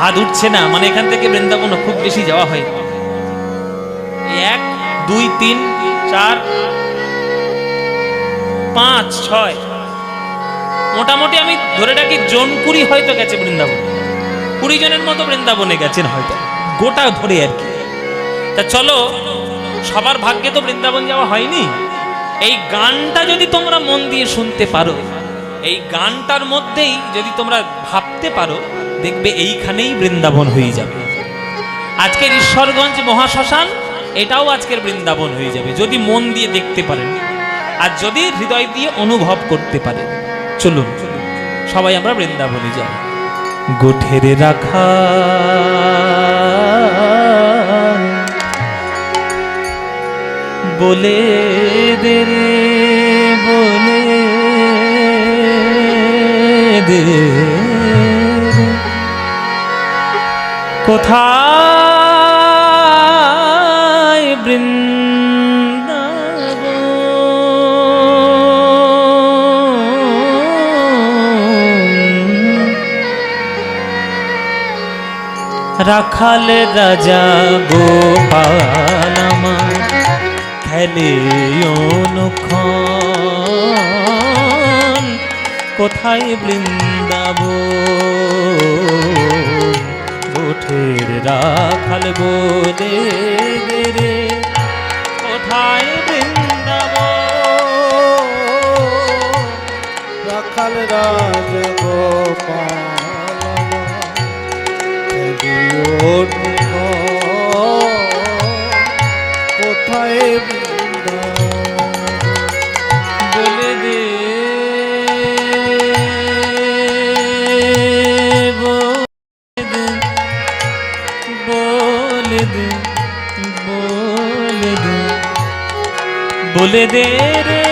হাত উঠছে না মানে এখান থেকে বৃন্দাবন খুব বেশি যাওয়া হয়। এক, দুই, তিন, চার, পাঁচ, ছয়। মোটামুটি আমি ধরে রাখি, জন কুড়ি হয়তো গেছে বৃন্দাবন। কুড়ি জনের মতো বৃন্দাবনে গেছেন হয়তো। গোটা ধরে আর কি। তা চলো, সবার ভাগ্যে তো বৃন্দাবন যাওয়া হয়নি। এই গানটা যদি তোমরা মন দিয়ে শুনতে পারো এই গানটার মধ্যেই যদি তোমরা ভাবতে পারো, দেখবে এইখানেই বৃন্দাবন হয়ে যাবে। আজকের ঈশ্বরগঞ্জ মহাশ্মশান, এটাও আজকের বৃন্দাবন হয়ে যাবে, যদি মন দিয়ে দেখতে পারেন। আর যদি হৃদয় দিয়ে অনুভব করতে পারেন, চলুন, সবাই আমরা বৃন্দাবনে যাই। গোঠের রাখা। বলে দে দে কোথায় বৃন্দাবন? রাখাল রাজা গোপাল আমার খেলে অনুক্ষণ। কোথায় বৃন্দাব ওঠের রাখাল বলে রে কোথায় বৃন্দাব রাখাল রাজ গোপাল কোথায় বৃন্দাবন? বলে দে বলে দে বলে দে রে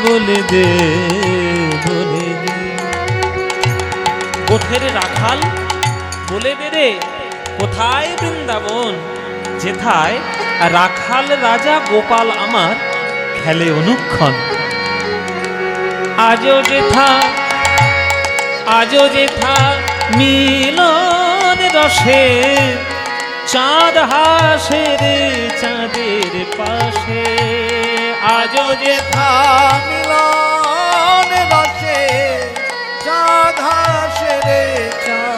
বলে দে বলে দে। কোঠের রাখাল বলে রে কোথায় বৃন্দাবন? যেথায় রাখাল রাজা গোপাল আমার খেলে অনুক্ষণ। আজও যেথা আজও যেথা মিলন রসে, চাঁদ হাসে রে চাঁদের পাশে, আজও যেথা মিলন রসে, চাঁদ হাসে রে চাঁদ